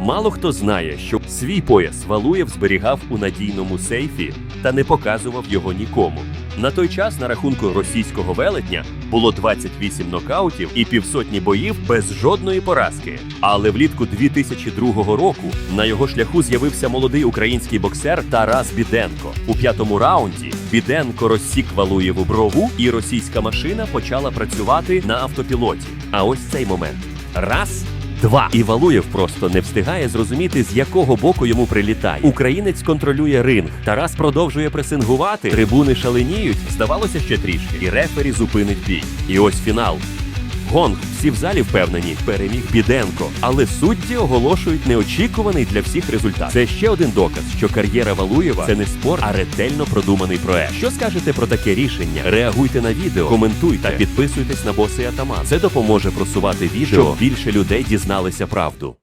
Мало хто знає, що свій пояс Валуєв зберігав у надійному сейфі та не показував його нікому. На той час на рахунку російського велетня було 28 нокаутів і півсотні боїв без жодної поразки. Але влітку 2002 року на його шляху з'явився молодий український боксер Тарас Біденко. У п'ятому раунді Біденко розсік Валуєву брову, і російська машина почала працювати на автопілоті. А ось цей момент. Раз. Два і Валуєв просто не встигає зрозуміти, з якого боку йому прилітає. Українець контролює ринг. Тарас продовжує пресингувати. Трибуни шаленіють. Здавалося ще трішки. І рефері зупинить бій. І ось фінал. Гонг, всі в залі впевнені, переміг Біденко, але судді оголошують неочікуваний для всіх результат. Це ще один доказ, що кар'єра Валуєва це не спорт, а ретельно продуманий проект. Що скажете про таке рішення? Реагуйте на відео, коментуйте та підписуйтесь на боси Атаман. Це допоможе просувати відео, щоб більше людей дізналися правду.